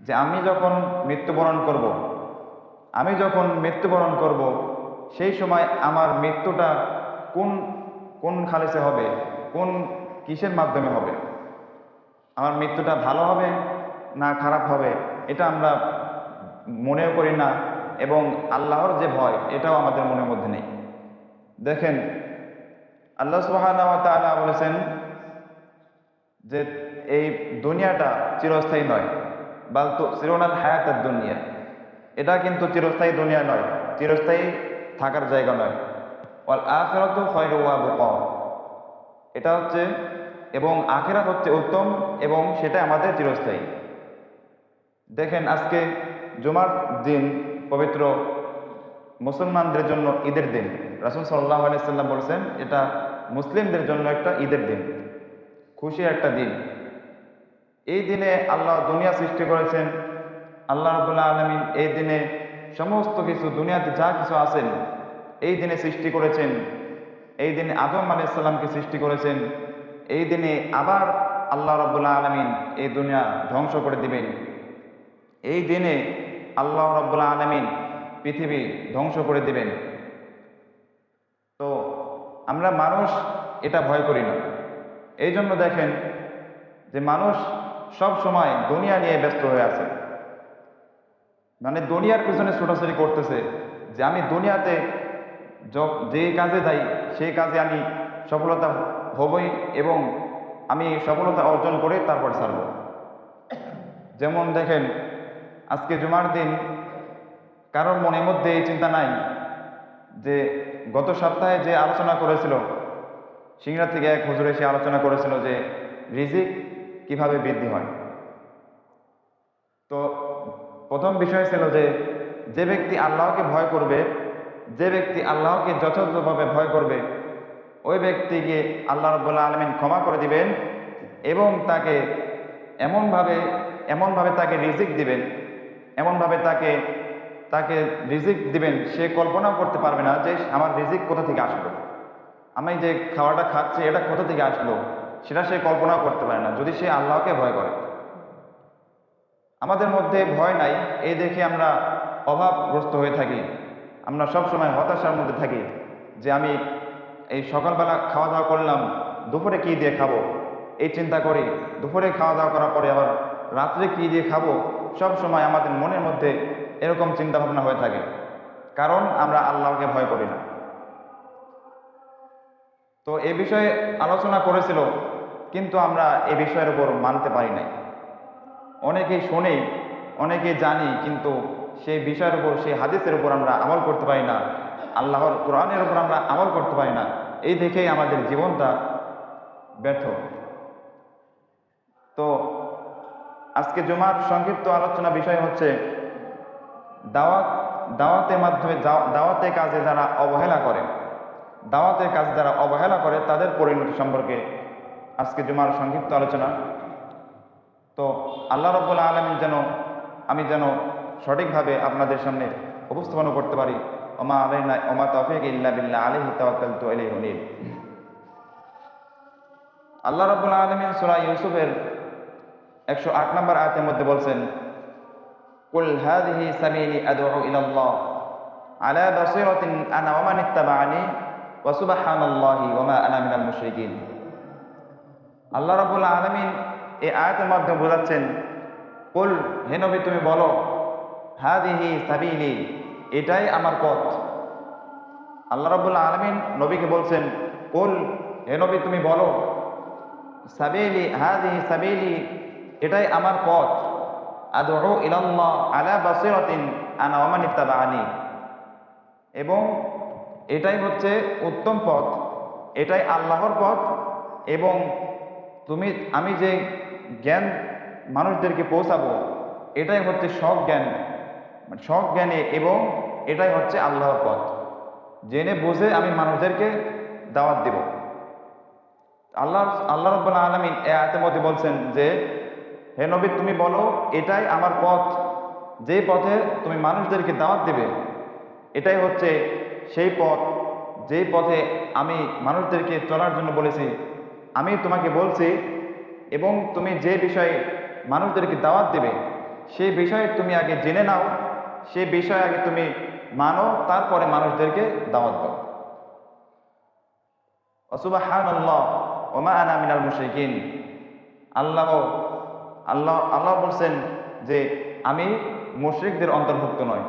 যে আমি যখন মৃত্যুবরণ করব। আমি যখন মৃত্যুবরণ করব, সেই সময় আমার মৃত্যুটা কোন কোন খালেসে হবে? কোন কিসের মাধ্যমে হবে? আমার মৃত্যুটা ভালো হবে না খারাপ হবে? এটা আমরা মনেও করি না এবং আল্লাহর যে ভয়, এটাও আমাদের মনের মধ্যে নেই। দেখেন, আল্লাহ সুবাহ বলেছেন যে এই দুনিয়াটা চিরস্থায়ী নয়। বা তো চিরনাল হায়াতের দুনিয়া। এটা কিন্তু চিরস্থায়ী দুনিয়া নয়, চিরস্থায়ী থাকার জায়গা নয়। অল আখেরাত খয়রুয়া বুক। এটা হচ্ছে এবং আখেরাত হচ্ছে উত্তম এবং সেটা আমাদের চিরস্থায়ী। দেখেন আজকে জুমার দিন পবিত্র মুসলমানদের জন্য ঈদের দিন। রাসুল সাল্লাহ আলাইসাল্লাম বলছেন, এটা মুসলিমদের জন্য একটা ঈদের দিন। খুশির একটা দিন। এই দিনে আল্লাহ দুনিয়া সৃষ্টি করেছেন। আল্লাহ রবুল্লাহ আলমিন এই দিনে সমস্ত কিছু, দুনিয়াতে যা কিছু আছেন এই দিনে সৃষ্টি করেছেন। এই দিনে আদম আলাইসাল্লামকে সৃষ্টি করেছেন। এই দিনে আবার আল্লাহ রবুল্লাহ আলমিন এই দুনিয়া ধ্বংস করে দিবেন। এই দিনে আল্লাহ রব্বুল্লাহ আলমিন পৃথিবী ধ্বংস করে দিবেন। তো আমরা মানুষ এটা ভয় করি না। এই জন্য দেখেন যে মানুষ সব সময় দুনিয়া নিয়ে ব্যস্ত হয়ে আছে। মানে দুনিয়ার পিছনে ছোটাছুটি করতেছে যে আমি দুনিয়াতে য- কাজে যাই সেই কাজে আমি সফলতা হবই এবং আমি সফলতা অর্জন করে তারপর ছাড়ব। যেমন দেখেন, আজকে জুমার দিন কারোর মনের মধ্যে এই চিন্তা নাই যে গত সপ্তাহে যে আলোচনা করেছিল সিংড়া থেকে এক হুজুর এসে আলোচনা করেছিল যে রিজিক কীভাবে বৃদ্ধি হয়? তো প্রথম বিষয় ছিল যে যে ব্যক্তি আল্লাহকে ভয় করবে, যে ব্যক্তি আল্লাহকে যথাযথভাবে ভয় করবে, ওই ব্যক্তিকে আল্লাহ রব্বুল্লাহ আলমিন ক্ষমা করে দিবেন এবং তাকে এমনভাবে এমনভাবে তাকে রিজিক দিবেন, এমনভাবে তাকে তাকে রিজিক দিবেন, সে কল্পনাও করতে পারবে না যে, আমার রিজিক কোথা থেকে আসলো? আমি যে খাওয়াটা খাচ্ছি, এটা কোথা থেকে আসলো? সেটা সে কল্পনাও করতে পারে না, যদি সে আল্লাহকে ভয় করে। আমাদের মধ্যে ভয় নাই, এই দেখে আমরা অভাবগ্রস্ত হয়ে থাকি। আমরা সবসময় হতাশার মধ্যে থাকি যে আমি এই সকালবেলা খাওয়া দাওয়া করলাম, দুপুরে কী দিয়ে খাব? এই চিন্তা করি, দুপুরে খাওয়া দাওয়া করার পরে আবার রাত্রে কী দিয়ে খাব? সব সময় আমাদের মনের মধ্যে এরকম চিন্তা ভাবনা হয়ে থাকে। কারণ আমরা আল্লাহকে ভয় করি না। তো এ বিষয়ে আলোচনা করেছিল, কিন্তু আমরা এ বিষয়ের উপর মানতে পারি নাই। অনেকেই শুনি অনেকে জানি, কিন্তু সেই বিষয়ের উপর সেই হাদিসের উপর আমরা আমল করতে পারি না, আল্লাহর কোরআনের উপর আমরা আমল করতে পারি না, এই দেখেই আমাদের জীবনটা ব্যর্থ। তো আজকে জুমার সংক্ষিপ্ত আলোচনা বিষয় হচ্ছে দাওয়াত, দাওয়াতের মাধ্যমে দাওয়াতের কাজে যারা অবহেলা করে দাওয়াতের কাজ যারা অবহেলা করে, তাদের পরিণতি সম্পর্কে আজকে জুমার সংক্ষিপ্ত আলোচনা। তো আল্লাহ রব্বুল আলমিন যেন, আমি যেন সঠিকভাবে আপনাদের সামনে উপস্থাপন করতে পারি। ওমা আলাইনা, ওমা তফিক ইল্লা বিল্লাহ তাওয়াক্কালতু আলাইহি হুনিব আল্লাহ রব্বুল আলমিন সূরা ইউসুফের একশো আট নম্বর আয়াতের মধ্যে বলছেন, কুল হাদিহি সাবিলি আদউ ইলাল্লাহ, আলা বাসিরাতিন আনা ওয়া সুবহানাল্লাহি ওয়া মা মিনাল মুশরিকিন। আল্লাহ রাব্বুল আলামিন এই আয়াতের মাধ্যমে বোঝাচ্ছেন, কুল, হে নবী, তুমি বলো, হাদিহি সাবিলি, এটাই আমার পথ। আল্লাহ রাব্বুল আলামিন নবীকে বলছেন, কুল, হে নবী, তুমি বলো, সাবিলি, হাদিহি সাবিলি, এটাই আমার পথ। আদউ ইলাল্লাহ আলা বাসিরাতিন আনা ওয়া মান ইত্তাবাআনি। এবং এটাই হচ্ছে উত্তম পথ, এটাই আল্লাহর পথ এবং তুমি, আমি যে জ্ঞান মানুষদেরকে পৌঁছাবো, এটাই হচ্ছে সব জ্ঞান। মানে সব জ্ঞানে এবং এটাই হচ্ছে আল্লাহর পথ। জেনে বুঝে আমি মানুষদেরকে দাওয়াত দেব। আল্লাহ আল্লাহ রব্বুল্লাহ আলমিন এ আয়তের মধ্যে বলছেন যে, হে নবী তুমি বলো, এটাই আমার পথ। যে পথে তুমি মানুষদেরকে দাওয়াত দেবে, এটাই হচ্ছে সেই পথ, যেই পথে আমি মানুষদেরকে চলার জন্য বলেছি, আমি তোমাকে বলছি এবং তুমি যে বিষয়ে মানুষদেরকে দাওয়াত দেবে সেই বিষয়ে তুমি আগে জেনে নাও সেই বিষয়ে আগে তুমি মানো, তারপরে মানুষদেরকে দাওয়াত দাও। অসুবাহান্লাহ ওমা আনা মিনাল মুশরিকিন। আল্লাহ আল্লাহ আল্লাহ বলছেন যে আমি মুশরিকদের অন্তর্ভুক্ত নয়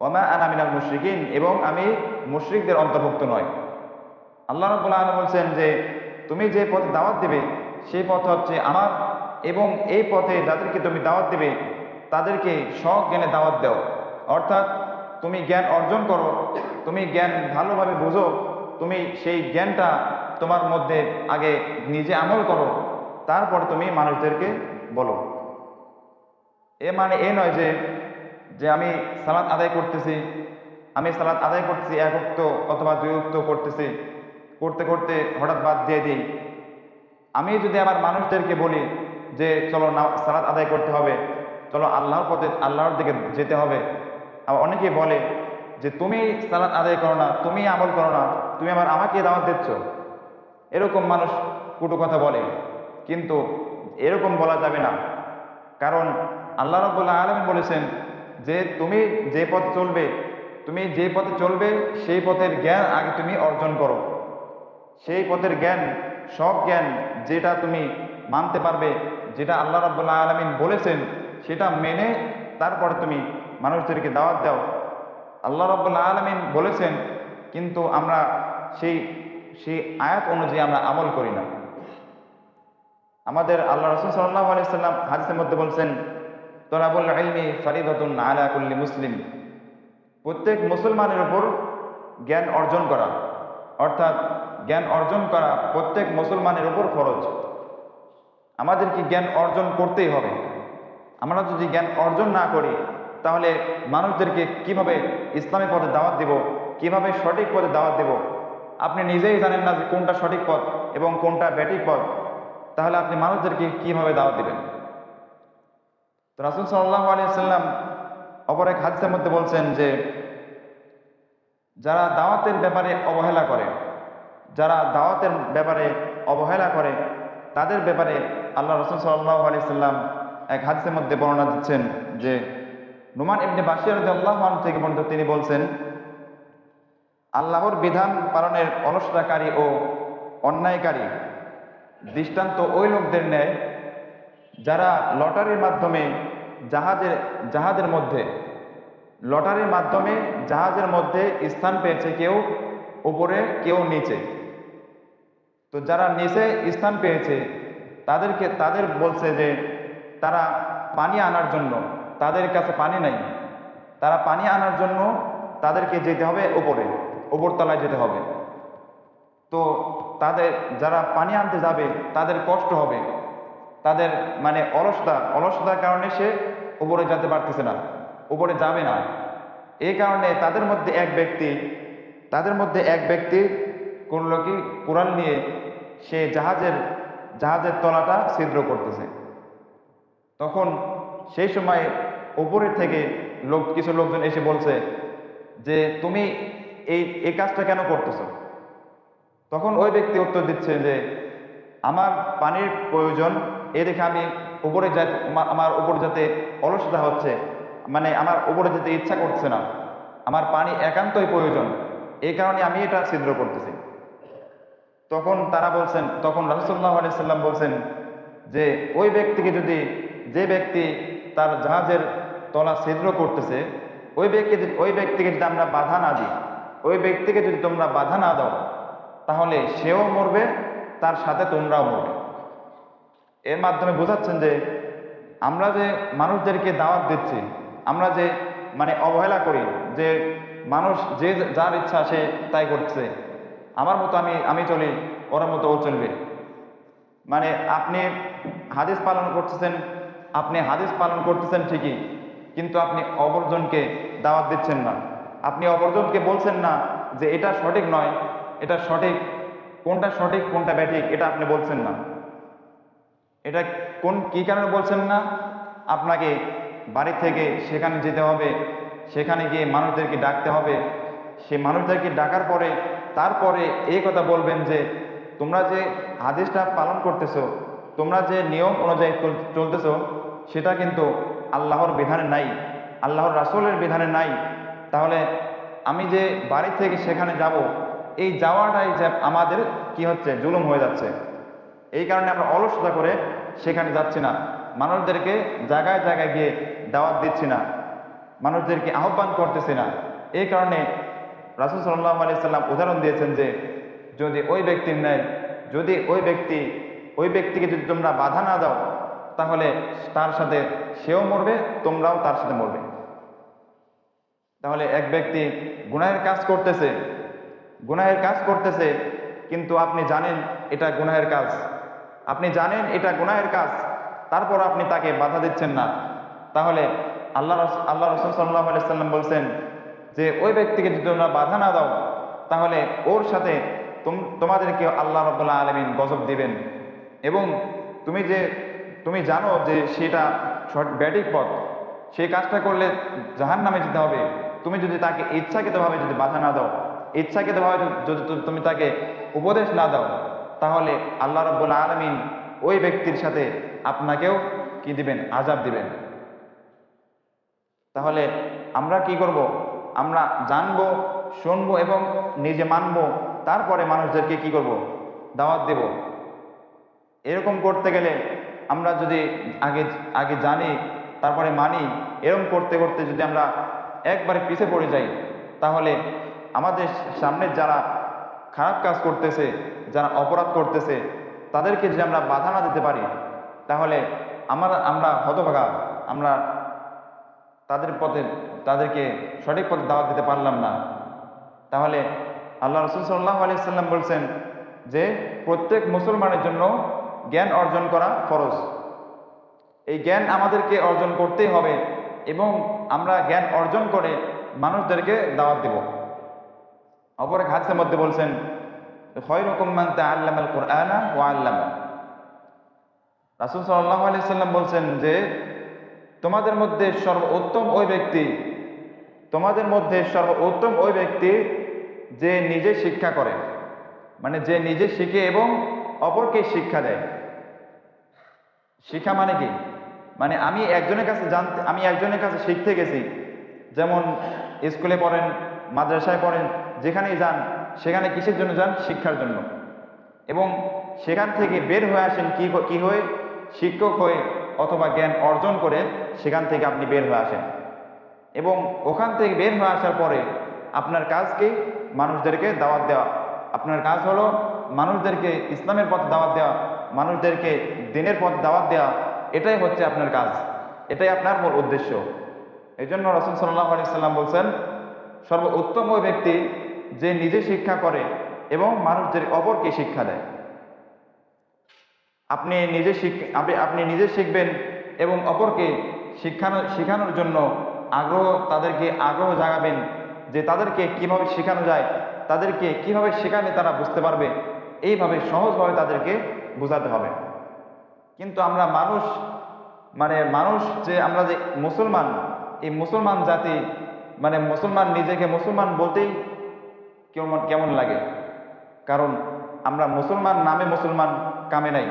ওমা আনা মিনাল মুশরিকিন, এবং আমি মুশরিকদের অন্তর্ভুক্ত নয় আল্লাহ রাব্বুল আলামিন বলছেন যে, তুমি যে পথে দাওয়াত দেবে, সেই পথ হচ্ছে আমার, এবং এই পথে যাদেরকে তুমি দাওয়াত দেবে, তাদেরকে জ্ঞানে দাওয়াত দাও। অর্থাৎ, তুমি জ্ঞান অর্জন করো, তুমি জ্ঞান ভালোভাবে বুঝো, তুমি সেই জ্ঞানটা তোমার মধ্যে আগে নিজে আমল করো, তারপর তুমি মানুষদেরকে বলো। এ মানে এ নয় যে যে আমি সালাদ আদায় করতেছি, আমি সালাদ আদায় করতেছি এক উক্ত অথবা দুই উক্ত করতেছি, করতে করতে হঠাৎ বাদ দিয়ে দিই। আমি যদি আমার মানুষদেরকে বলি যে, চলো না সালাদ আদায় করতে হবে, চলো আল্লাহর পথে, আল্লাহর দিকে যেতে হবে। আবার অনেকেই বলে যে, তুমি সালাদ আদায় করো না, তুমি আমল করো না, তুমি আবার আমাকে দাওয়াত দিচ্ছ। এরকম মানুষ কুটু কথা বলে, কিন্তু এরকম বলা যাবে না। কারণ আল্লাহ রব্বুল্লাহ আলমিন বলেছেন যে তুমি যে পথে চলবে, তুমি যে পথে চলবে, সেই পথের জ্ঞান আগে তুমি অর্জন করো। সেই পথের জ্ঞান, সব জ্ঞান যেটা তুমি মানতে পারবে, যেটা আল্লাহ রব্বুল্লাহ আলমিন বলেছেন, সেটা মেনে তারপরে তুমি মানুষদেরকে দাওয়াত দাও। আল্লাহ রব্বুল্লাহ আলমিন বলেছেন, কিন্তু আমরা সেই সেই আয়াত অনুযায়ী আমরা আমল করি না। আমাদের আল্লাহ রসুল সাল্লাহ আলাইসাল্লাম হাদিসের মধ্যে বলছেন তোরাবুল আলমি ফারিদতুন আলা কুল্লি মুসলিম। প্রত্যেক মুসলমানের উপর জ্ঞান অর্জন করা, অর্থাৎ জ্ঞান অর্জন করা প্রত্যেক মুসলমানের উপর খরচ আমাদেরকে জ্ঞান অর্জন করতেই হবে। আমরা যদি জ্ঞান অর্জন না করি, তাহলে মানুষদেরকে কীভাবে ইসলামী পথে দাওয়াত দেব, কীভাবে সঠিক পথে দাওয়াত দেব? আপনি নিজেই জানেন না যে কোনটা সঠিক পথ এবং কোনটা ব্যাটিক পথ। তাহলে আপনি মানুষদেরকে কীভাবে দাওয়াত দেবেন? তো রাসুল সাল্লাহ আলিয়া সাল্লাম অপর এক হাদিসের মধ্যে বলছেন যে, যারা দাওয়াতের ব্যাপারে অবহেলা করে, যারা দাওয়াতের ব্যাপারে অবহেলা করে, তাদের ব্যাপারে আল্লাহ রসুল সাল্লাহ আলি সাল্লাম এক হাদিসের মধ্যে বর্ণনা দিচ্ছেন যে, নুমান ইবনে বাসির আল্লাহ থেকে বর্ণিত তিনি বলছেন, আল্লাহর বিধান পালনের অলসতাকারী ও অন্যায়কারী দৃষ্টান্ত ওই লোকদের নেয় যারা লটারির মাধ্যমে জাহাজের জাহাজের মধ্যে, লটারির মাধ্যমে জাহাজের মধ্যে স্থান পেয়েছে কেউ, উপরে কেউ নিচে। তো যারা নিচে স্থান পেয়েছে, তাদেরকে, তাদের বলছে যে তারা পানি আনার জন্য, তাদের কাছে পানি নাই। তারা পানি আনার জন্য তাদেরকে যেতে হবে উপরে, উপরতলায় যেতে হবে। তো তাদের, যারা পানি আনতে যাবে, তাদের কষ্ট হবে। তাদের মানে অলসতা, অলসতার কারণে সে উপরে যেতে পারতেছে না, উপরে যাবে না। এই কারণে তাদের মধ্যে এক ব্যক্তি, তাদের মধ্যে এক ব্যক্তি করল লোকই কোরআন নিয়ে সে জাহাজের জাহাজের তলাটা ছিদ্র করতেছে। তখন সেই সময় উপরের থেকে লোক, কিছু লোকজন এসে বলছে যে, তুমি এই এই কাজটা কেন করতেছো? তখন ওই ব্যক্তি উত্তর দিচ্ছে যে, আমার পানির প্রয়োজন এ দেখে আমি উপরে যা আমার উপরে যাতে অলসতা হচ্ছে মানে আমার উপরে যেতে ইচ্ছা করছে না, আমার পানি একান্তই প্রয়োজন এই কারণে আমি এটা ছিদ্র করতেছি। তখন তারা বলছেন, তখন রাসুল্লাহ আলাইসাল্লাম বলছেন যে, ওই ব্যক্তিকে যদি, যে ব্যক্তি তার জাহাজের তলা ছিদ্র করতেছে, ওই ব্যক্তি, ওই ব্যক্তিকে যদি আমরা বাধা না দিই, ওই ব্যক্তিকে যদি তোমরা বাধা না দাও, তাহলে সেও মরবে, তার সাথে তোমরাও মরবে। এর মাধ্যমে বোঝাচ্ছেন যে আমরা যে মানুষদেরকে দাওয়াত দিচ্ছি, আমরা যে মানে অবহেলা করি, যে মানুষ যে যার ইচ্ছা সে তাই করছে, আমার মতো আমি আমি চলি, ওর মতো ও চলবে। মানে আপনি হাদিস পালন করতেছেন, আপনি হাদিস পালন করতেছেন ঠিকই, কিন্তু আপনি অপরজনকে দাওয়াত দিচ্ছেন না। আপনি অপরজনকে বলছেন না যে এটা সঠিক নয়, এটা সঠিক, কোনটা সঠিক, কোনটা ব্যাঠিক, এটা আপনি বলছেন না। এটা কোন, কি কারণে বলছেন না? আপনাকে বাড়ি থেকে সেখানে যেতে হবে, সেখানে গিয়ে মানুষদেরকে ডাকতে হবে। সে মানুষদেরকে ডাকার পরে, তারপরে এই কথা বলবেন যে, তোমরা যে আদেশটা পালন করতেছো, তোমরা যে নিয়ম অনুযায়ী চল- চলতেছো, সেটা কিন্তু আল্লাহর বিধানে নাই, আল্লাহর রাসূলের বিধানে নাই। তাহলে আমি যে বাড়ি থেকে সেখানে যাব, এই যাওয়াটাই যে আমাদের কি হচ্ছে, জুলুম হয়ে যাচ্ছে। এই কারণে আমরা অলসতা করে সেখানে যাচ্ছি না। মানুষদেরকে জায়গায় জায়গায় গিয়ে দাওয়াত দিচ্ছি না। মানুষদেরকে আহ্বান করতেছি না। এই কারণে রাসুল সাল্লাহ আলি সাল্লাম উদাহরণ দিয়েছেন যে, যদি ওই ব্যক্তির ন্যায়, যদি ওই ব্যক্তি, ওই ব্যক্তিকে যদি তোমরা বাধা না দাও, তাহলে তার সাথে সেও মরবে, তোমরাও তার সাথে মরবে। তাহলে এক ব্যক্তি গুনাহের কাজ করতেছে, গুনাহের কাজ করতেছে, কিন্তু আপনি জানেন এটা গুনাহের কাজ। আপনি জানেন এটা গুনাহের কাজ, তারপর আপনি তাকে বাধা দিচ্ছেন না। তাহলে আল্লাহ আল্লাহ রসুল সাল্লাহ আলাইসাল্লাম বলছেন যে, ওই ব্যক্তিকে যদি তোমরা বাধা না দাও, তাহলে ওর সাথে তুম- তোমাদেরকে আল্লাহ রব্বুল্লাহ আলমিন গজব দিবেন। এবং তুমি যে, তুমি জানো যে সেটা সঠ- ব্যাটিক পথ, সেই কাজটা করলে জাহান নামে যেতে হবে। তুমি যদি তাকে ইচ্ছাকৃতভাবে যদি বাধা না দাও, ইচ্ছাকৃতভাবে যদি তুমি তাকে উপদেশ না দাও তাহলে আল্লাহ রব্বুল আলমিন ওই ব্যক্তির সাথে আপনাকেও কি দিবেন? আজাব দিবেন। তাহলে আমরা কি করব? আমরা জানব, শুনব এবং নিজে মানব। তারপরে মানুষদেরকে কি করব? দাওয়াত দেব। এরকম করতে গেলে আমরা যদি আগে আগে জানি, তারপরে মানি, এরকম করতে করতে যদি আমরা একবারে পিছে পড়ে যাই, তাহলে আমাদের সামনে যারা খারাপ কাজ করতেছে, যারা অপরাধ করতেছে, তাদেরকে যদি আমরা বাধা না দিতে পারি, তাহলে আমরা আমরা হতভাগা, আমরা তাদের পথে, তাদেরকে সঠিক পথে দাওয়াত দিতে পারলাম না। তাহলে আল্লাহ রসুল সাল্লাহ আলি সাল্লাম বলছেন যে, প্রত্যেক মুসলমানের জন্য জ্ঞান অর্জন করা ফরজ। এই জ্ঞান আমাদেরকে অর্জন করতেই হবে এবং আমরা জ্ঞান অর্জন করে মানুষদেরকে দাওয়াত দেব। অপর এক হাদিসের মধ্যে বলছেন খয়রকম মান তাআল্লামাল কুরআনা ওয়া আল্লামা। রাসূল সাল্লাল্লাহু আলাইহি সাল্লাম বলছেন যে, তোমাদের মধ্যে সর্বোত্তম ওই ব্যক্তি, তোমাদের মধ্যে সর্বোত্তম ওই ব্যক্তি যে নিজে শিক্ষা করে মানে যে নিজে শিখে এবং অপরকে শিক্ষা দেয়। শিক্ষা মানে কি? মানে আমি একজনের কাছে জানতে, আমি একজনের কাছে শিখতে গেছি, যেমন স্কুলে পড়েন, মাদ্রাসায় পড়েন যেখানেই যান, সেখানে কিসের জন্য যান? শিক্ষার জন্য। এবং সেখান থেকে বের হয়ে আসেন কি কি হয়ে? শিক্ষক হয়ে অথবা জ্ঞান অর্জন করে সেখান থেকে আপনি বের হয়ে আসেন। এবং ওখান থেকে বের হয়ে আসার পরে আপনার কাজ কি মানুষদেরকে দাওয়াত দেওয়া। আপনার কাজ হলো মানুষদেরকে ইসলামের পথে দাওয়াত দেওয়া, মানুষদেরকে দিনের পথ দাওয়াত দেওয়া। এটাই হচ্ছে আপনার কাজ। এটাই আপনার মূল উদ্দেশ্য। এই জন্য রসুল সাল্লাহ আলি সাল্লাম বলছেন সর্ব উত্তম ওই ব্যক্তি যে নিজে শিক্ষা করে এবং মানুষদের অপরকে শিক্ষা দেয়। আপনি নিজে আপনি নিজে শিখবেন এবং অপরকে শিক্ষানো শেখানোর জন্য আগ্রহ, তাদেরকে আগ্রহ জাগাবেন যে তাদেরকে কীভাবে শেখানো যায়, তাদেরকে কীভাবে শেখালে তারা বুঝতে পারবে, এইভাবে সহজভাবে তাদেরকে বোঝাতে হবে। কিন্তু আমরা মানুষ মানে মানুষ যে আমরা যে মুসলমান, এই মুসলমান জাতি মানে মুসলমান নিজেকে মুসলমান বলতেই কেমন কেমন লাগে? কারণ আমরা মুসলমান, নামে মুসলমান, কামে নাই।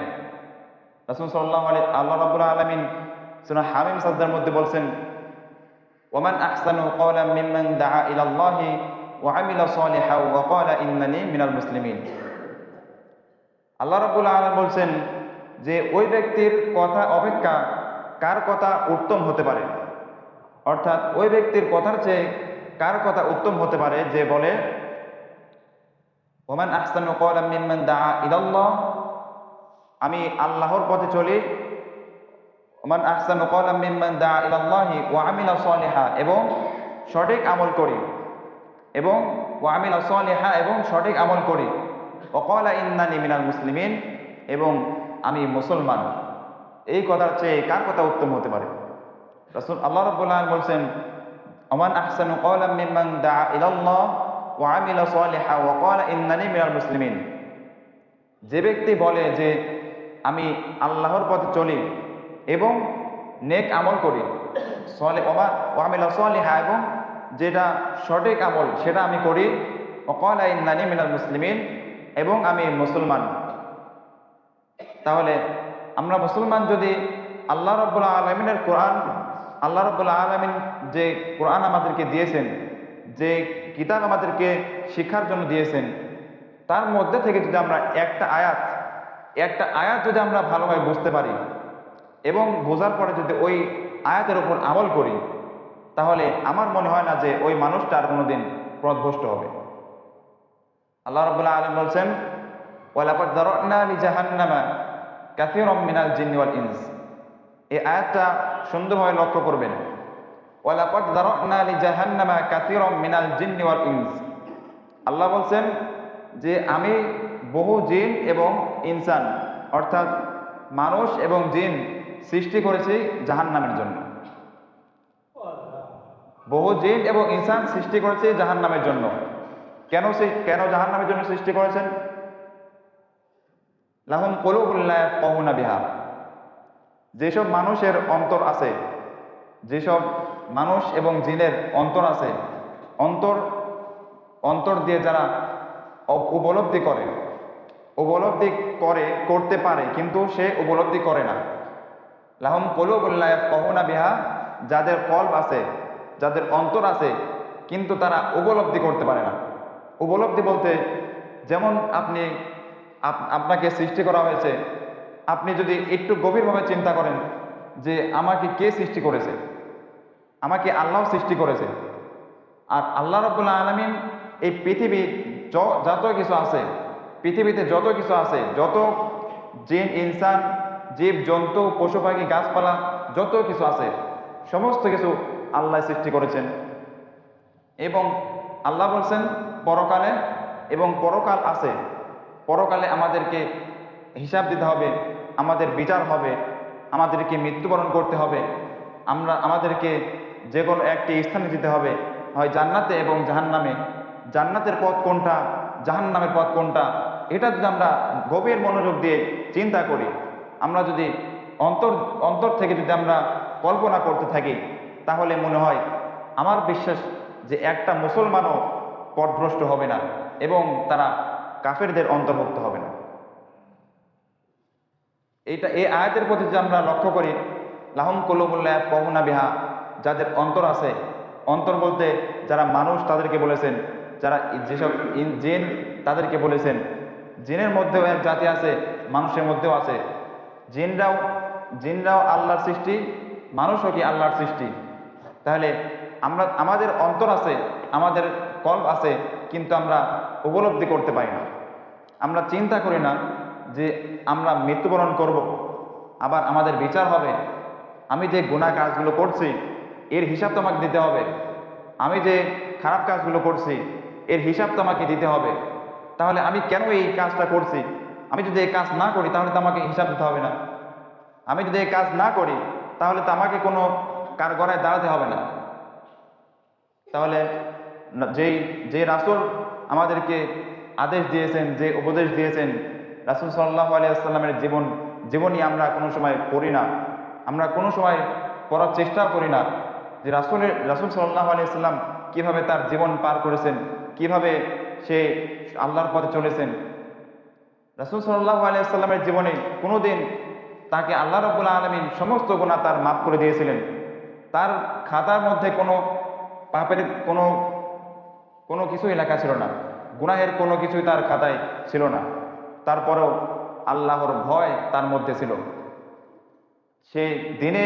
রাসুল সাল্লাহ আলী আল্লাহ রাবুল্লাহ আলমিন সুনা হামিম সাজদার মধ্যে বলছেন, ওমান আহসানু কওলাম মিম্মান দাআ ইলাল্লাহি ওয়া আমিলা সালিহা ওয়া ক্বালা ইন্নানি মিনাল মুসলিমিন। আল্লাহ রাব্বুল আলামিন বলছেন যে, ওই ব্যক্তির কথা অপেক্ষা কার কথা উত্তম হতে পারে? অর্থাৎ ওই ব্যক্তির কথার চেয়ে কার কথা উত্তম হতে পারে? যে বলে ওমান আহসানু মিম্মান দাআ ইলাল্লাহ। আমি আল্লাহর পথে চলি। ওমান আহসানু মিম্মান দাআ ইলাল্লাহি ওয়া আমিলা সালিহা এবং সঠিক আমল করি। এবং ওয়া আমিলা সালিহা এবং সঠিক আমল করি। ও কলা ইন্নানি মিনাল মুসলিমিন এবং আমি মুসলমান। এই কথার চেয়ে কার কথা উত্তম হতে পারে? রাসূল আল্লাহ রাব্বুল আলামিন বলছেন, ওমান আহসানু মিম্মান দাআ ইলাল্লাহ ওয়া আমিলা সালিহা ওয়া ক্বালা ইন্নানি মিনাল মুসলিমিন। যে ব্যক্তি বলে যে আমি আল্লাহর পথে চলি এবং নেক আমল করি, সলে ওয়ামিলা সলিহা এবং যেটা সঠিক আমল সেটা আমি করি অকলা ইন্নানি মিনাল মুসলিমিন এবং আমি মুসলমান। তাহলে আমরা মুসলমান যদি আল্লাহ রব্বুল্লাহ আলমিনের কোরআন, আল্লাহ রব্বুল্লা আলমিন যে কোরআন আমাদেরকে দিয়েছেন যে কিতাব আমাদেরকে শিক্ষার জন্য দিয়েছেন, তার মধ্যে থেকে যদি আমরা একটা আয়াত একটা আয়াত যদি আমরা ভালোভাবে বুঝতে পারি এবং বোঝার পরে যদি ওই আয়াতের উপর আমল করি, তাহলে আমার মনে হয় না যে ওই মানুষটা আর কোনোদিন পথভ্রষ্ট হবে। আল্লাহ রবুল্লাহ আলম বলছেন ওয়ালাপদ দারনা মিনাল ইনস। এই আয়াতটা সুন্দরভাবে লক্ষ্য করবেন। ওয়ালাপদ দারনা লি জাহান্নামা কাসীরাম মিনাল জিন্নি ওয়াল ইনস। আল্লাহ বলছেন যে আমি বহু জিন এবং ইনসান, অর্থাৎ মানুষ এবং জিন সৃষ্টি করেছি জাহান্নামের জন্য। বহু জিন এবং ইনসান সৃষ্টি করেছে জাহান্নামের জন্য। কেন কেন জাহান্নামের জন্য সৃষ্টি করেছেন? লাহুম কলুবুল্লাহ কহুনা বিহা। যেসব মানুষের অন্তর আছে যেসব মানুষ এবং জিনের অন্তর আছে, অন্তর অন্তর দিয়ে যারা উপলব্ধি করে উপলব্ধি করে, করতে পারে, কিন্তু সে উপলব্ধি করে না। লাহম কলুবুল্লাহ কহনা বিহা, যাদের কল্প আছে, যাদের অন্তর আছে, কিন্তু তারা উপলব্ধি করতে পারে না। উপলব্ধি বলতে, যেমন আপনি আপনাকে সৃষ্টি করা হয়েছে, আপনি যদি একটু গভীরভাবে চিন্তা করেন যে, আমাকে কে সৃষ্টি করেছে? আমাকে আল্লাহ সৃষ্টি করেছে। আর আল্লাহ রবুল্লাহ আলমিন এই পৃথিবীর যত কিছু আছে, পৃথিবীতে যত কিছু আছে, যত জিন, ইনসান, জীব, জন্তু পশু পাখি গাছপালা, যত কিছু আছে, সমস্ত কিছু আল্লাহ সৃষ্টি করেছেন। এবং আল্লাহ বলছেন, পরকালে এবং পরকাল আছে। পরকালে আমাদেরকে হিসাব দিতে হবে, আমাদের বিচার হবে, আমাদেরকে মৃত্যুবরণ করতে হবে। আমরা, আমাদেরকে যে কোনো একটি স্থানে যেতে হবে, হয় জান্নাতে এবং জাহান্নামে। জান্নাতের পথ কোনটা? জাহান্নামের পথ কোনটা? এটা যদি আমরা গভীর মনোযোগ দিয়ে চিন্তা করি, আমরা যদি অন্তর অন্তর থেকে যদি আমরা কল্পনা করতে থাকি, তাহলে মনে হয় আমার বিশ্বাস যে একটা মুসলমানও পথভ্রষ্ট হবে না এবং তারা কাফেরদের অন্তর্ভুক্ত হবে না। এইটা এই আয়াতের প্রতি যদি আমরা লক্ষ্য করি, লাহম কলুবুল্লাহ পহুনা বিহা যাদের অন্তর আছে, অন্তর বলতে যারা মানুষ তাদেরকে বলেছেন, যারা যেসব জিন তাদেরকে বলেছেন। জিনের মধ্যেও এক জাতি আছে, মানুষের মধ্যেও আছে। জিনরাও জিনরাও আল্লাহর সৃষ্টি, মানুষও কি আল্লাহর সৃষ্টি? তাহলে আমরা, আমাদের অন্তর আছে, আমাদের কল্প আছে, কিন্তু আমরা উপলব্ধি করতে পারি না। আমরা চিন্তা করি না যে আমরা মৃত্যুবরণ করব, আবার আমাদের বিচার হবে। আমি যে গুণা কাজগুলো করছি এর হিসাব তো আমাকে দিতে হবে। আমি যে খারাপ কাজগুলো করছি, এর হিসাব তোমাকে দিতে হবে। তাহলে আমি কেন এই কাজটা করছি? আমি যদি এই কাজ না করি, তাহলে তো আমাকে হিসাব দিতে হবে না। আমি যদি এই কাজ না করি, তাহলে তো আমাকে কোনো কার গড়ায় দাঁড়াতে হবে না। তাহলে যেই, যে রাসূল আমাদেরকে আদেশ দিয়েছেন, যে উপদেশ দিয়েছেন, রাসূল সাল্লাহ আলিয়াল্লামের জীবন জীবনী আমরা কোনো সময় পড়ি না। আমরা কোনো সময় পড়ার চেষ্টাও করি না। যে রাসূলের, রাসূল সাল্লাহ আলিয়াল্লাম কীভাবে তার জীবন পার করেছেন, কীভাবে সে আল্লাহর পথে চলেছেন। রাসূল সাল্লাহ আলিয়াল্লামের জীবনে কোনো দিন তাকে আল্লাহ রবুল্লা আলমিন সমস্ত গুণা তার মাফ করে দিয়েছিলেন। তার খাতার মধ্যে কোনো পাপের, কোনো কোনো কিছুই লেখা ছিল না। গুনাহের কোনো কিছুই তার খাতায় ছিল না। তারপরেও আল্লাহর ভয় তার মধ্যে ছিল। সে দিনে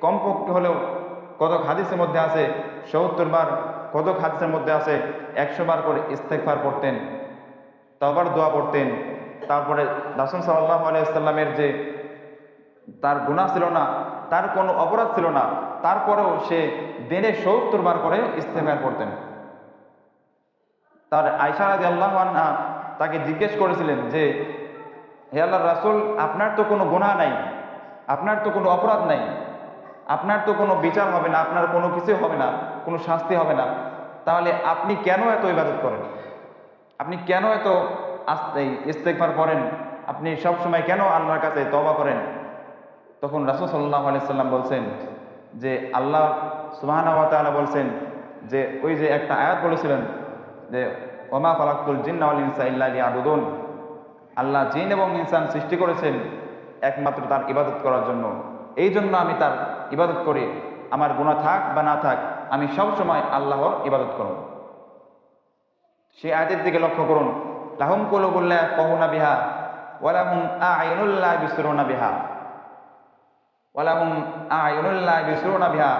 কমপক্ষে হলেও কত হাদিসের মধ্যে আছে, সত্তর বার কত হাদিসের মধ্যে আছে, একশো বার করে ইস্তেকফার পড়তেন তবার দোয়া পড়তেন, তারপরে রাসুল সাল্লাহ আলাইসাল্লামের যে তার গুণা ছিল না, তার কোনো অপরাধ ছিল না, তারপরেও সে দিনে সত্তর বার করে ইস্তেফার করতেন তার আয়সা রাজি আল্লাহ তাকে জিজ্ঞেস করেছিলেন যে, হে আল্লাহ রাসুল, আপনার তো কোনো গুণা নাই, আপনার তো কোনো অপরাধ নাই আপনার তো কোনো বিচার হবে না, আপনার কোনো কিছু হবে না, কোনো শাস্তি হবে না। তাহলে আপনি কেন এত ইবাদত করেন? আপনি কেন এত আস্তে ইস্তেকবার করেন আপনি সব সময় কেন আল্লাহর কাছে তবা করেন? তখন রাসুল সাল্লাহ আলাইসাল্লাম বলছেন যে, আল্লাহ সুবাহানা বলছেন যে, ওই যে একটা আয়াত বলেছিলেন যে, ওমা ফালাকুল জিন্নাউল ইনসা ইল্লা আবুদুন আল্লাহ জিন এবং ইনসান সৃষ্টি করেছেন একমাত্র তার ইবাদত করার জন্য। এই জন্য আমি তার ইবাদত করি। আমার গুণা থাক বা না থাক, আমি সব সময় আল্লাহর ইবাদত করব। সেই আয়াতের দিকে লক্ষ্য করুন। লাহুম কুলুবুল্লাহ কহুনা বিহা ওয়ালাহুম আয়নুল্লাহ বিসরুনা বিহা। ওয়ালাহুম আয়নুল্লাহ বিসরুনা বিহা।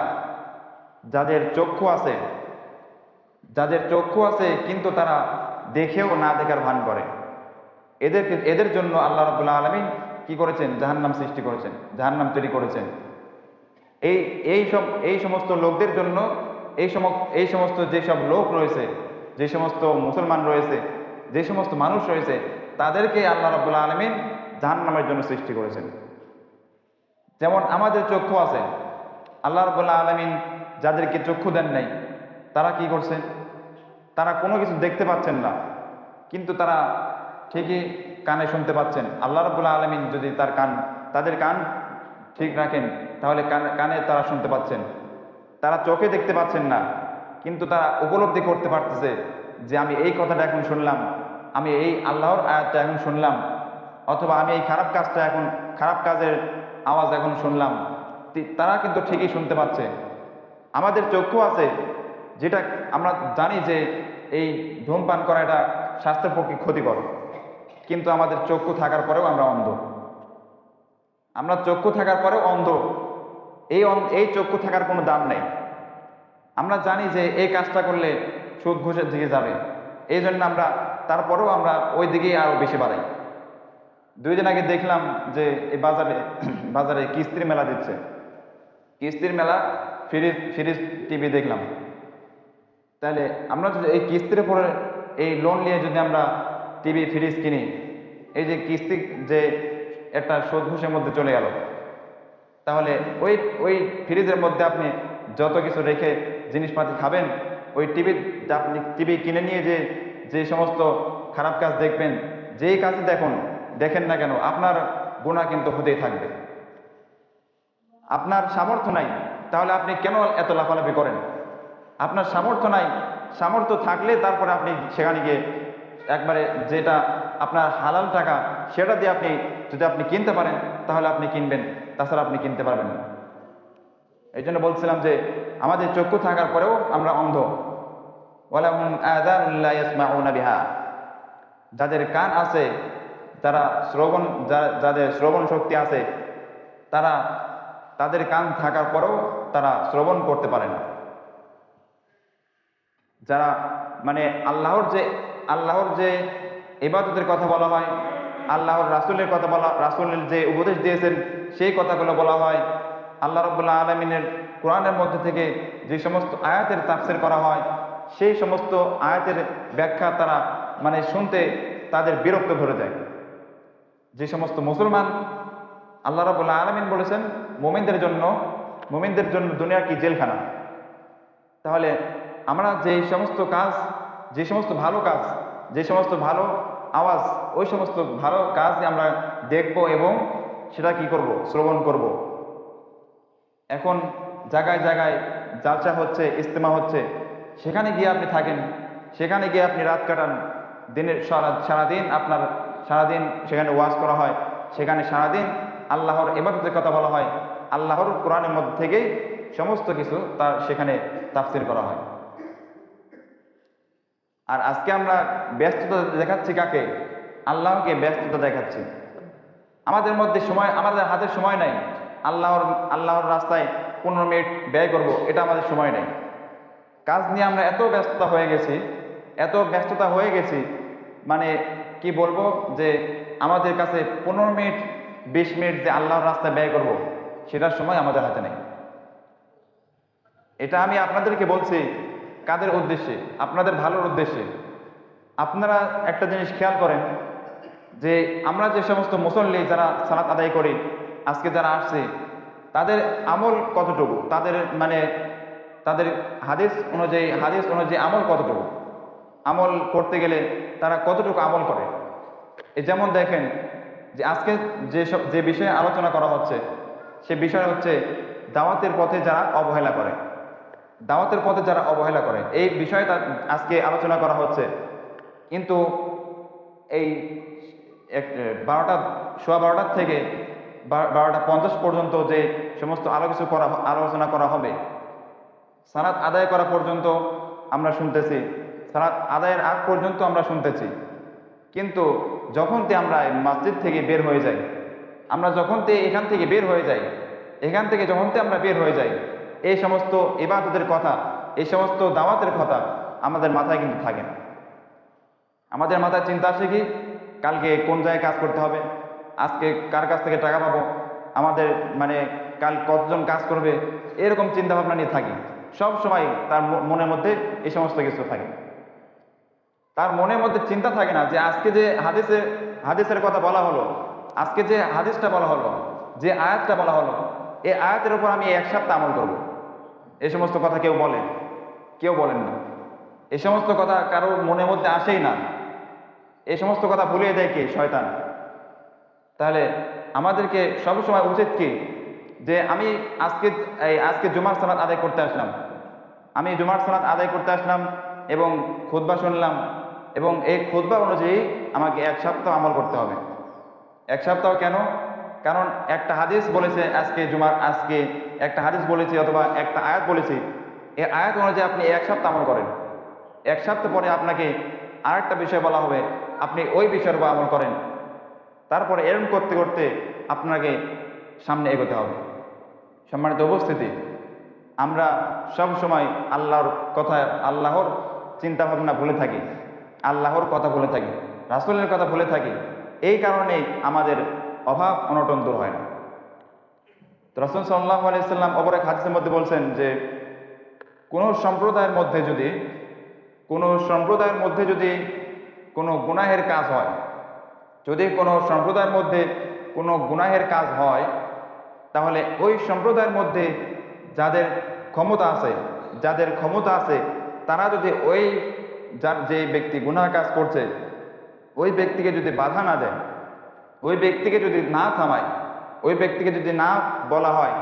যাদের চক্ষু আছে, যাদের চক্ষু আছে কিন্তু তারা দেখেও না দেখার ভান করে। এদেরকে এদের জন্য আল্লাহ রাবুল্লাহ আলমিন কি করেছেন? জাহান্নাম সৃষ্টি করেছেন, জাহান্নাম তৈরি করেছেন। এই এই সব, এই সমস্ত লোকদের জন্য, এই সম, এই সমস্ত যেসব লোক রয়েছে, যে সমস্ত মুসলমান রয়েছে, যে সমস্ত মানুষ রয়েছে, তাদেরকে আল্লাহ রাবুল্লাহ আলমিন জাহান্নামের জন্য সৃষ্টি করেছেন। যেমন আমাদের চক্ষু আছে। আল্লাহ রবুল্লাহ আলমিন যাদেরকে চক্ষু দেন নাই, তারা কি করছে? তারা কোনো কিছু দেখতে পাচ্ছেন না। কিন্তু তারা ঠিকই কানে শুনতে পাচ্ছেন। আল্লাহ রবুল্লাহ আলমিন যদি তার কান, তাদের কান ঠিক রাখেন, তাহলে কানে তারা শুনতে পাচ্ছেন। তারা চোখে দেখতে পাচ্ছেন না, কিন্তু তারা উপলব্ধি করতে পারতেছে যে আমি এই কথাটা এখন শুনলাম, আমি এই আল্লাহর আয়াতটা এখন শুনলাম, অথবা আমি এই খারাপ কাজটা এখন, খারাপ কাজের আওয়াজ এখন শুনলাম। তারা কিন্তু ঠিকই শুনতে পাচ্ছে। আমাদের চক্ষু আছে, যেটা আমরা জানি যে এই ধূমপান করা এটা স্বাস্থ্যের পক্ষে ক্ষতিকর। কিন্তু আমাদের চক্ষু থাকার পরেও আমরা অন্ধ। আমরা চক্ষু থাকার পরেও অন্ধ। এই এই চক্ষু থাকার কোনো দাম নেই। আমরা জানি যে এই কাজটা করলে সুদ ঘুষের দিকে যাবে। এই জন্য আমরা, তারপরেও আমরা ওই দিকেই আরও বেশি বাড়াই। দুই দিন আগে দেখলাম যে এই বাজারে বাজারে কিস্তির মেলা দিচ্ছে। কিস্তির মেলা ফ্রিজ ফ্রিজ টিভি দেখলাম। তাহলে আমরা যদি এই কিস্তির উপরে এই লোন নিয়ে যদি আমরা টিভি, ফ্রিজ কিনি। এই যে কিস্তি যে একটা সুদ ঘুষের মধ্যে চলে গেল। তাহলে ওই ওই ফ্রিজের মধ্যে আপনি যত কিছু রেখে জিনিসপাতি খাবেন, ওই টিভি আপনি টিভি কিনে নিয়ে যে যে সমস্ত খারাপ কাজ দেখবেন, যেই কাজই দেখুন, দেখেন না কেন, আপনার গুণা কিন্তু হতেই থাকবে। আপনার সামর্থ্য নাই, তাহলে আপনি কেন এত লাফালাফি করেন? আপনার সামর্থ্য নাই, সামর্থ্য থাকলে তারপরে আপনি সেখানে গিয়ে একবারে যেটা আপনার হালাল টাকা, সেটা দিয়ে আপনি যদি আপনি কিনতে পারেন, তাহলে আপনি কিনবেন, তাছাড়া আপনি কিনতে পারবেন না। এই জন্য বলছিলাম যে, আমাদের চক্ষু থাকার পরেও আমরা অন্ধ। বিহা। যাদের কান আছে, যারা শ্রবণ যাদের শ্রবণ শক্তি আছে, তারা, তাদের কান থাকার পরেও তারা শ্রবণ করতে পারে না। যারা মানে আল্লাহর যে আল্লাহর যে এবাদতের কথা বলা হয়, আল্লাহর রাসূলের কথা বলা, রাসূলের যে উপদেশ দিয়েছেন, সেই কথাগুলো বলা হয়। আল্লাহ রব্বুল্লাহ আলমিনের কোরআনের মধ্যে থেকে যে সমস্ত আয়াতের তাফসির করা হয়, সেই সমস্ত আয়াতের ব্যাখ্যা তারা মানে শুনতে তাদের বিরক্ত ধরে যায় যে সমস্ত মুসলমান আল্লাহ রাবুল্লাহ আলমিন বলেছেন, মোমিনদের জন্য মোমিনদের জন্য দুনিয়া কি জেলখানা? তাহলে আমরা যে সমস্ত কাজ যে সমস্ত ভালো কাজ, যে সমস্ত ভালো আওয়াজ, ওই সমস্ত ভালো কাজ আমরা দেখব এবং সেটা কি করব, শ্রবণ করব। এখন জায়গায় জায়গায় জালসা হচ্ছে, ইস্তেমা হচ্ছে, সেখানে গিয়ে আপনি থাকেন, সেখানে গিয়ে আপনি রাত কাটান, দিনের সারা, সারাদিন আপনার, সারাদিন সেখানে ওয়াজ করা হয়, সেখানে সারাদিন আল্লাহর এবাদতের কথা বলা হয়, আল্লাহর কোরআনের মধ্যে থেকেই সমস্ত কিছু তার সেখানে তাফসির করা হয়। আর আজকে আমরা ব্যস্ততা দেখাচ্ছি কাকে? আল্লাহকে ব্যস্ততা দেখাচ্ছি। আমাদের মধ্যে সময়, আমাদের হাতে সময় নাই। আল্লাহর আল্লাহর রাস্তায় পনেরো মিনিট ব্যয় করব, এটা আমাদের সময় নেই। কাজ নিয়ে আমরা এত ব্যস্ততা হয়ে গেছি, এত ব্যস্ততা হয়ে গেছি মানে কি বলব যে আমাদের কাছে পনেরো মিনিট, বিশ মিনিট যে আল্লাহর রাস্তায় ব্যয় করব, সেটার সময় আমাদের হাতে নেই। এটা আমি আপনাদেরকে বলছি কাদের উদ্দেশ্যে? আপনাদের ভালোর উদ্দেশ্যে। আপনারা একটা জিনিস খেয়াল করেন, যে আমরা যে সমস্ত মুসল্লি যারা সালাত আদায় করি, আজকে যারা আসছে, তাদের আমল কতটুকু? তাদের মানে তাদের হাদিস অনুযায়ী হাদিস অনুযায়ী আমল কতটুকু? আমল করতে গেলে তারা কতটুকু আমল করে? যেমন দেখেন, যে আজকে যে যে বিষয়ে আলোচনা করা হচ্ছে, সে বিষয় হচ্ছে দাওয়াতের পথে যারা অবহেলা করে। দাওয়াতের পথে যারা অবহেলা করে। এই বিষয়টা আজকে আলোচনা করা হচ্ছে। কিন্তু এই বারোটা, সোয়া বারোটার থেকে বারোটা পঞ্চাশ পর্যন্ত যে সমস্ত আলো কিছু করা আলোচনা করা হবে, সালাত আদায় করা পর্যন্ত আমরা শুনতেছি। সালাত আদায়ের আগ পর্যন্ত আমরা শুনতেছি। কিন্তু যখন তে আমরা মসজিদ থেকে বের হয়ে যাই, আমরা যখন তে এখান থেকে বের হয়ে যাই, এখান থেকে যখন তে আমরা বের হয়ে যাই এই সমস্ত ইবাদতের কথা, এই সমস্ত দাওয়াতের কথা আমাদের মাথায় কিন্তু থাকে না। আমাদের মাথায় চিন্তা আসে কি, কালকে কোন জায়গায় কাজ করতে হবে, আজকে কার কাছ থেকে টাকা পাবো, আমাদের মানে কাল কতজন কাজ করবে, এরকম চিন্তা ভাবনা নিয়ে থাকি। সব সময় তার মনের মধ্যে এই সমস্ত কিছু থাকে। তার মনের মধ্যে চিন্তা থাকে না যে আজকে যে হাদিসে, হাদিসের কথা বলা হলো, আজকে যে হাদিসটা বলা হলো, যে আয়াতটা বলা হলো, এই আয়াতের উপর আমি এক সপ্তাহ আমল করব। এই সমস্ত কথা কেউ বলে? কেউ বলেন না। এ সমস্ত কথা কারও মনের মধ্যে আসেই না। এ সমস্ত কথা ভুলিয়ে দেয় কে? শয়তান। তাহলে আমাদেরকে সবসময় উচিত কি? যে আমি আজকে, এই আজকে জুমার সালাত আদায় করতে আসলাম। আমি জুমার সালাত আদায় করতে আসলাম এবং খুতবা শুনলাম এবং এই খুতবা অনুযায়ী আমাকে এক সপ্তাহ আমল করতে হবে। এক সপ্তাহ কেন? কারণ একটা হাদিস বলেছে, আজকে জুমার আজকে একটা হাদিস বলেছি অথবা একটা আয়াত বলেছি। এই আয়াত অনুযায়ী আপনি এক সপ্তাহ আমল করেন। এক সপ্তাহ পরে আপনাকে আরেকটা বিষয় বলা হবে, আপনি ওই বিষয়ের উপর আমল করেন। তারপরে এরম করতে করতে আপনাকে সামনে এগোতে হবে। সম্মানিত উপস্থিতি, আমরা সব সময় আল্লাহর কথা, আল্লাহর চিন্তা ভাবনা ভুলে থাকি, আল্লাহর কথা ভুলে থাকি, রাসূলের কথা ভুলে থাকি। এই কারণেই আমাদের অভাব অনটন দূর হয় না। রসুল সাল্লাহ আলাইসাল্লাম অপর এক হাদিসের মধ্যে বলছেন যে, কোনো সম্প্রদায়ের মধ্যে যদি, কোনো সম্প্রদায়ের মধ্যে যদি কোনো গুনাহের কাজ হয়, যদি কোনো সম্প্রদায়ের মধ্যে কোনো গুনাহের কাজ হয়, তাহলে ওই সম্প্রদায়ের মধ্যে যাদের ক্ষমতা আছে, যাদের ক্ষমতা আছে, তারা যদি ওই যার যে ব্যক্তি গুনাহ কাজ করছে, ওই ব্যক্তিকে যদি বাধা না দেয় ওই ব্যক্তিকে যদি না থামায়, ওই ব্যক্তিকে যদি না বলা হয়,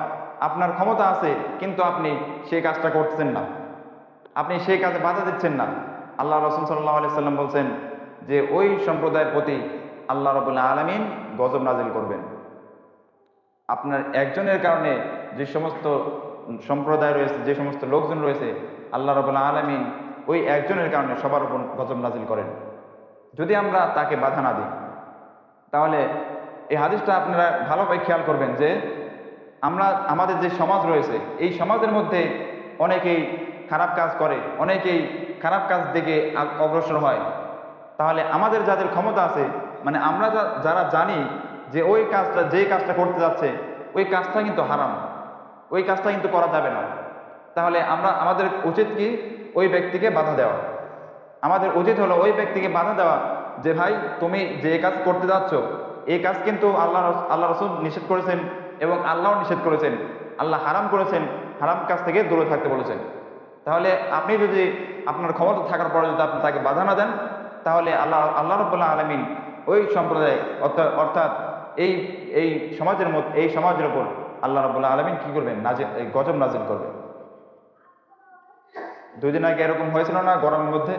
আপনার ক্ষমতা আছে, কিন্তু আপনি সেই কাজটা করছেন না। আপনি সেই কাজে বাধা দিচ্ছেন না। আল্লাহ রসুল সাল্লাহ আলি সাল্লাম বলছেন যে, ওই সম্প্রদায়ের প্রতি আল্লাহ রবুল্লাহ আলমিন গজব নাজিল করবেন। আপনার একজনের কারণে যে সমস্ত সম্প্রদায় রয়েছে, যে সমস্ত লোকজন রয়েছে, আল্লাহ রবুল্লাহ আলমিন ওই একজনের কারণে সবার উপর গজব নাজিল করেন। যদি আমরা তাকে বাধা না দিই তাহলে এই হাদিসটা আপনারা ভালোভাবে খেয়াল করবেন যে আমরা, আমাদের যে সমাজ রয়েছে, এই সমাজের মধ্যে অনেকেই খারাপ কাজ করে, অনেকেই খারাপ কাজ দিকে অগ্রসর হয়। তাহলে আমাদের যাদের ক্ষমতা আছে মানে আমরা যা- যারা জানি যে ওই কাজটা, যেই কাজটা করতে যাচ্ছে, ওই কাজটা কিন্তু হারাম। ওই কাজটা কিন্তু করা যাবে না। তাহলে আমরা, আমাদের উচিত কি? ওই ব্যক্তিকে বাধা দেওয়া। আমাদের উচিত হলো ওই ব্যক্তিকে বাধা দেওয়া যে ভাই, তুমি যে কাজ করতে যাচ্ছ এই কাজ কিন্তু আল্লাহ আল্লাহ রসুল নিষেধ করেছেন এবং আল্লাহও নিষেধ করেছেন। আল্লাহ হারাম করেছেন, হারাম কাজ থেকে দূরে থাকতে বলেছেন। তাহলে আপনি যদি আপনার ক্ষমতা থাকার পরে যদি আপনি তাকে বাধা না দেন, তাহলে আল্লাহ আল্লাহ রব্বুল্লাহ আলমিন ওই সম্প্রদায় অর্থাৎ অর্থাৎ এই এই সমাজের মধ্যে, এই সমাজের ওপর আল্লাহ রব্বুল্লাহ আলমিন কী করবেন? এই গজব নাজিল দুই দিন আগে এরকম হয়েছিল না গরমের মধ্যে?